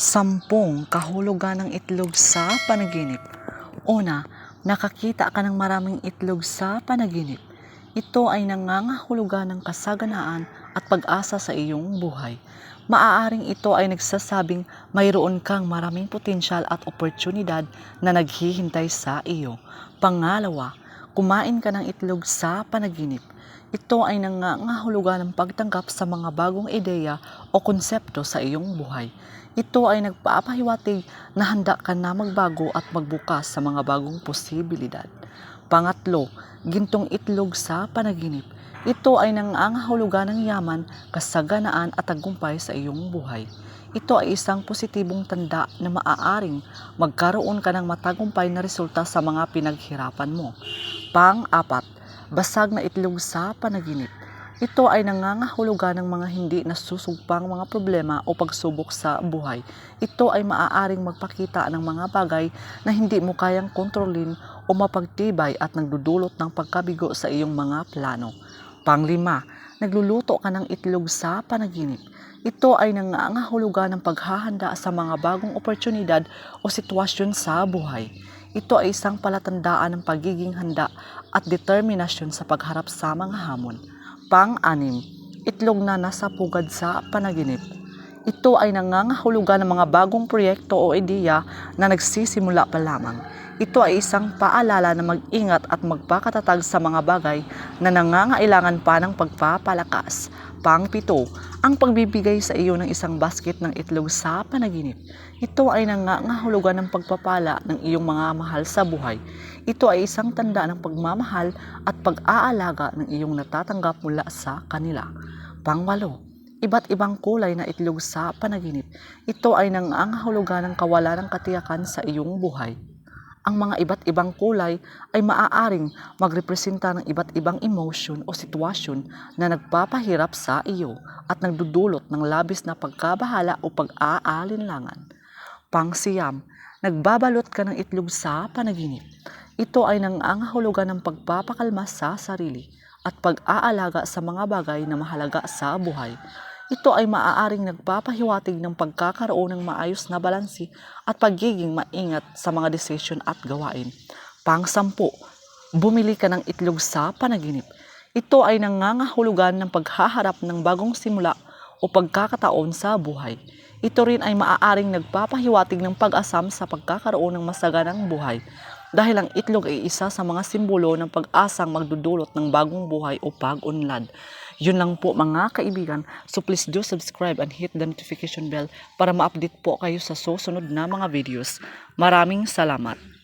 Sampung kahulugan ng itlog sa panaginip. Una, nakakita ka ng maraming itlog sa panaginip. Ito ay nangangahulugan ng kasaganaan at pag-asa sa iyong buhay. Maaaring ito ay nagsasabing mayroon kang maraming potensyal at oportunidad na naghihintay sa iyo. Pangalawa, kumain ka ng itlog sa panaginip. Ito ay nangangahulugan ng pagtanggap sa mga bagong ideya o konsepto sa iyong buhay. Ito ay nagpapahiwatig na handa ka na magbago at magbukas sa mga bagong posibilidad. Pangatlo, gintong itlog sa panaginip. Ito ay nangangahulugan ng yaman, kasaganaan at tagumpay sa iyong buhay. Ito ay isang positibong tanda na maaaring magkaroon ka ng matagumpay na resulta sa mga pinaghirapan mo. Pang-apat, basag na itlog sa panaginip. Ito ay nangangahulugan ng mga hindi nasusugpang mga problema o pagsubok sa buhay. Ito ay maaaring magpakita ng mga bagay na hindi mo kayang kontrolin o mapagtibay at nagdudulot ng pagkabigo sa iyong mga plano. Panglima, nagluluto ka ng itlog sa panaginip. Ito ay nangangahulugan ng paghahanda sa mga bagong oportunidad o sitwasyon sa buhay. Ito ay isang palatandaan ng pagiging handa at determinasyon sa pagharap sa mga hamon. Pang-anim, itlog na nasa pugad sa panaginip. Ito ay nangangahulugan ng mga bagong proyekto o ideya na nagsisimula pa lamang. Ito ay isang paalala na mag-ingat at magpakatatag sa mga bagay na nangangailangan pa ng pagpapalakas. Pang-pito, ang pagbibigay sa iyo ng isang basket ng itlog sa panaginip. Ito ay nangangahulugan ng pagpapala ng iyong mga mahal sa buhay. Ito ay isang tanda ng pagmamahal at pag-aalaga ng iyong natatanggap mula sa kanila. Pangwalo, iba't ibang kulay na itlog sa panaginip. Ito ay nangangahulugan ng kawalan ng katiyakan sa iyong buhay. Ang mga iba't ibang kulay ay maaaring magrepresenta ng iba't ibang emotion o sitwasyon na nagpapahirap sa iyo at nagdudulot ng labis na pagkabahala o pag-aalinlangan. Pangsiyam, nagbabalot ka ng itlog sa panaginip. Ito ay nangangahulugan ng pagpapakalma sa sarili at pag-aalaga sa mga bagay na mahalaga sa buhay. Ito ay maaaring nagpapahiwatig ng pagkakaroon ng maayos na balansi at pagiging maingat sa mga desisyon at gawain. Pang-sampu, bumili ka ng itlog sa panaginip. Ito ay nangangahulugan ng paghaharap ng bagong simula o pagkakataon sa buhay. Ito rin ay maaaring nagpapahiwatig ng pag-asam sa pagkakaroon ng masaganang buhay dahil ang itlog ay isa sa mga simbolo ng pag-asang magdudulot ng bagong buhay o pag-unlad. Yun lang po mga kaibigan. So please do subscribe and hit the notification bell para ma-update po kayo sa susunod na mga videos. Maraming salamat.